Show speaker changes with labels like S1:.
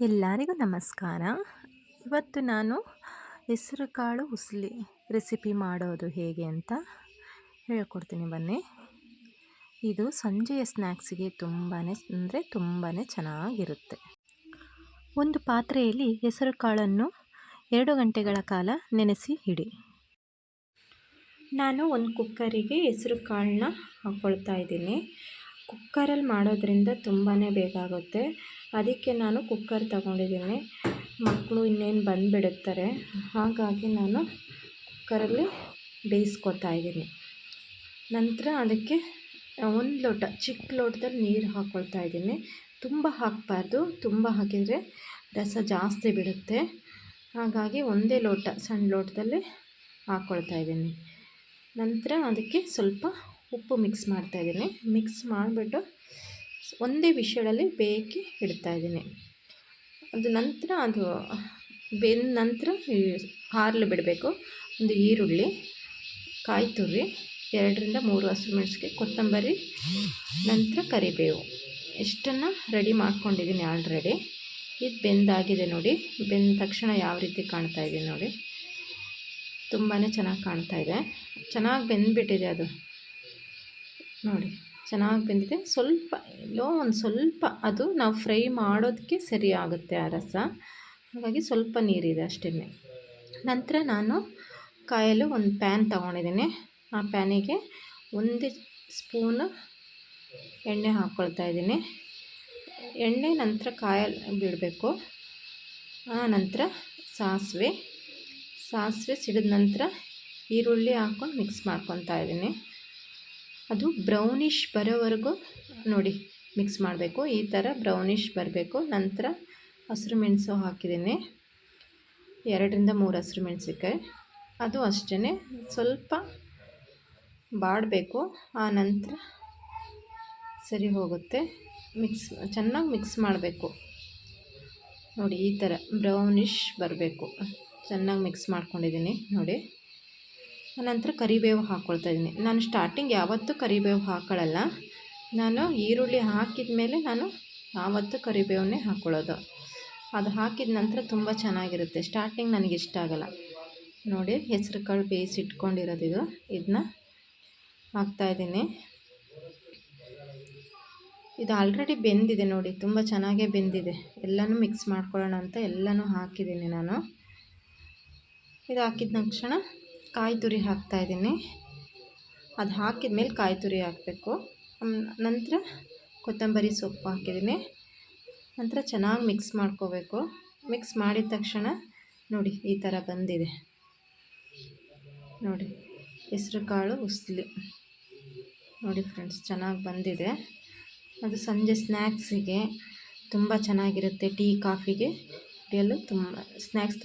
S1: ಎಲ್ಲರಿಗೂ ನಮಸ್ಕಾರ. ಇವತ್ತು ನಾನು ಹೆಸರುಕಾಳು ಉಸ್ಲಿ ರೆಸಿಪಿ ಮಾಡೋದು ಹೇಗೆ ಅಂತ ಹೇಳ್ಕೊಡ್ತೀನಿ ಬನ್ನಿ. ಇದು ಸಂಜೆಯ ಸ್ನ್ಯಾಕ್ಸಿಗೆ ತುಂಬಾ ಅಂದರೆ ತುಂಬಾ ಚೆನ್ನಾಗಿರುತ್ತೆ. ಒಂದು ಪಾತ್ರೆಯಲ್ಲಿ ಹೆಸರುಕಾಳನ್ನು ಎರಡು ಗಂಟೆಗಳ ಕಾಲ ನೆನೆಸಿ ಇಡಿ. ನಾನು ಒಂದು ಕುಕ್ಕರಿಗೆ ಹೆಸರುಕಾಳನ್ನ ಹಾಕ್ಕೊಳ್ತಾ ಇದ್ದೀನಿ. ಕುಕ್ಕರಲ್ಲಿ ಮಾಡೋದ್ರಿಂದ ತುಂಬಾ ಬೇಕಾಗುತ್ತೆ. ಅದಕ್ಕೆ ನಾನು ಕುಕ್ಕರ್ ತಗೊಂಡಿದ್ದೀನಿ. ಮಕ್ಕಳು ಇನ್ನೇನು ಬಂದುಬಿಡುತ್ತಾರೆ. ಹಾಗಾಗಿ ನಾನು ಕುಕ್ಕರಲ್ಲಿ ಬೇಯಿಸ್ಕೊತಾ ಇದ್ದೀನಿ. ನಂತರ ಅದಕ್ಕೆ ಒಂದು ಲೋಟ, ಚಿಕ್ಕ ಲೋಟದಲ್ಲಿ ನೀರು ಹಾಕ್ಕೊಳ್ತಾ ಇದ್ದೀನಿ. ತುಂಬ ಹಾಕಬಾರ್ದು. ತುಂಬ ಹಾಕಿದರೆ ರಸ ಜಾಸ್ತಿ ಬಿಡುತ್ತೆ. ಹಾಗಾಗಿ ಒಂದೇ ಲೋಟ, ಸಣ್ಣ ಲೋಟದಲ್ಲಿ ಹಾಕ್ಕೊಳ್ತಾ ಇದ್ದೀನಿ. ನಂತರ ಅದಕ್ಕೆ ಸ್ವಲ್ಪ ಉಪ್ಪು ಮಿಕ್ಸ್ ಮಾಡ್ತಾಯಿದ್ದೀನಿ ಮಿಕ್ಸ್ ಮಾಡಿಬಿಟ್ಟು ಒಂದೇ ವಿಷಯದಲ್ಲಿ ಇಡ್ತಾ ಇದ್ದೀನಿ. ಅದು ನಂತರ ಅದು ಬೆಂದ ನಂತರ ಹಾರಲು ಬಿಡಬೇಕು. ಒಂದು ಈರುಳ್ಳಿ, ಕಾಯಿ ತುರಿ, ಎರಡರಿಂದ ಮೂರು ಹಸಿಮೆಣ್ಸಿಗೆ ಕೊತ್ತಂಬರಿ, ನಂತರ ಕರಿಬೇವು. ಇಷ್ಟನ್ನು ರೆಡಿ ಮಾಡ್ಕೊಂಡಿದ್ದೀನಿ ಆಲ್ರೆಡಿ ಇದು ಬೆಂದಾಗಿದೆ ನೋಡಿ. ಬೆಂದ ತಕ್ಷಣ ಯಾವ ರೀತಿ ಕಾಣ್ತಾ ಇದೆ ನೋಡಿ. ತುಂಬಾ ಚೆನ್ನಾಗಿ ಕಾಣ್ತಾ ಇದೆ. ಚೆನ್ನಾಗಿ ಬೆಂದ್ಬಿಟ್ಟಿದೆ ಅದು. ನೋಡಿ, ಚೆನ್ನಾಗಿ ಬೆಂದಿದೆ. ಸ್ವಲ್ಪ, ಎಲ್ಲೋ ಒಂದು ಸ್ವಲ್ಪ ಅದು ನಾವು ಫ್ರೈ ಮಾಡೋದಕ್ಕೆ ಸರಿ ಆಗುತ್ತೆ ಆ ರಸ. ಹಾಗಾಗಿ ಸ್ವಲ್ಪ ನೀರಿದೆ ಅಷ್ಟೇ. ನಂತರ ನಾನು ಕಾಯಲು ಒಂದು ಪ್ಯಾನ್ ತಗೊಂಡಿದ್ದೀನಿ. ಆ ಪ್ಯಾನಿಗೆ ಒಂದು ಸ್ಪೂನ್ ಎಣ್ಣೆ ಹಾಕ್ಕೊಳ್ತಾ ಇದ್ದೀನಿ. ಎಣ್ಣೆ ನಂತರ ಕಾಯಲು ಬಿಡಬೇಕು. ಆ ನಂತರ ಸಾಸಿವೆ. ಸಾಸಿವೆ ಸಿಡಿದ ನಂತರ ಈರುಳ್ಳಿ ಹಾಕ್ಕೊಂಡು ಮಿಕ್ಸ್ ಮಾಡ್ಕೊತಾ ಇದ್ದೀನಿ. ಅದು ಬ್ರೌನಿಷ್ ಬರೋವರೆಗೂ ನೋಡಿ ಮಿಕ್ಸ್ ಮಾಡಬೇಕು. ಈ ಥರ ಬ್ರೌನಿಷ್ ಬರಬೇಕು. ನಂತರ ಹಸಿರು ಮೆಣಸು ಹಾಕಿದ್ದೀನಿ. ಎರಡರಿಂದ ಮೂರು ಹಸಿರು ಮೆಣಸಿಕಾಯಿ ಅದು ಅಷ್ಟೇ ಸ್ವಲ್ಪ ಬಾಡಬೇಕು. ಆ ನಂತರ ಸರಿ ಹೋಗುತ್ತೆ. ಮಿಕ್ಸ್ ಚೆನ್ನಾಗಿ ಮಿಕ್ಸ್ ಮಾಡಬೇಕು. ನೋಡಿ, ಈ ಥರ ಬ್ರೌನಿಷ್ ಬರಬೇಕು. ಚೆನ್ನಾಗಿ ಮಿಕ್ಸ್ ಮಾಡ್ಕೊಂಡಿದ್ದೀನಿ. ನೋಡಿ. ನಂತರ ಕರಿಬೇವು ಹಾಕ್ಕೊಳ್ತಾ ಇದ್ದೀನಿ. ನಾನು ಸ್ಟಾರ್ಟಿಂಗ್ ಯಾವತ್ತೂ ಕರಿಬೇವು ಹಾಕೊಳ್ಳಲ್ಲ ನಾನು ಈರುಳ್ಳಿ ಹಾಕಿದ ಮೇಲೆ ನಾನು ಯಾವತ್ತೂ ಕರಿಬೇವನ್ನೇ ಹಾಕ್ಕೊಳ್ಳೋದು ಅದು ಹಾಕಿದ ನಂತರ ತುಂಬ ಚೆನ್ನಾಗಿರುತ್ತೆ. ಸ್ಟಾರ್ಟಿಂಗ್ ನನಗೆ ಇಷ್ಟ ಆಗೋಲ್ಲ. ನೋಡಿ, ಹೆಸರು ಕಾಳು ಬೇಯಿಸಿ ಇಟ್ಕೊಂಡಿರೋದು ಇದು. ಇದನ್ನ ಹಾಕ್ತಾಯಿದ್ದೀನಿ ಇದು ಆಲ್ರೆಡಿ ಬೆಂದಿದೆ ನೋಡಿ. ತುಂಬ ಚೆನ್ನಾಗೇ ಬೆಂದಿದೆ. ಎಲ್ಲನೂ ಮಿಕ್ಸ್ ಮಾಡ್ಕೊಳ್ಳೋಣ ಅಂತ ಎಲ್ಲನೂ ಹಾಕಿದ್ದೀನಿ ನಾನು. ಇದು ಹಾಕಿದ ತಕ್ಷಣ ಕಾಯಿ ತುರಿ ಹಾಕ್ತಾಯಿದ್ದೀನಿ ಅದು ಹಾಕಿದ ಮೇಲೆ ಕಾಯಿ ತುರಿ ಹಾಕಬೇಕು. ನಂತರ ಕೊತ್ತಂಬರಿ ಸೊಪ್ಪು ಹಾಕಿದ್ದೀನಿ. ನಂತರ ಚೆನ್ನಾಗಿ ಮಿಕ್ಸ್ ಮಾಡ್ಕೋಬೇಕು. ಮಿಕ್ಸ್ ಮಾಡಿದ ತಕ್ಷಣ ನೋಡಿ, ಈ ಥರ ಬಂದಿದೆ. ನೋಡಿ, ಹೆಸ್ರು ಕಾಳು ಉಸ್ಲಿ. ನೋಡಿ ಫ್ರೆಂಡ್ಸ್, ಚೆನ್ನಾಗಿ ಬಂದಿದೆ. ಅದು ಸಂಜೆ ಸ್ನ್ಯಾಕ್ಸಿಗೆ ತುಂಬ ಚೆನ್ನಾಗಿರುತ್ತೆ. ಟೀ, ಕಾಫಿಗೆ ಕುಡಿಯಲು ತುಂಬ ಸ್ನ್ಯಾಕ್ಸ್ ತುಂಬ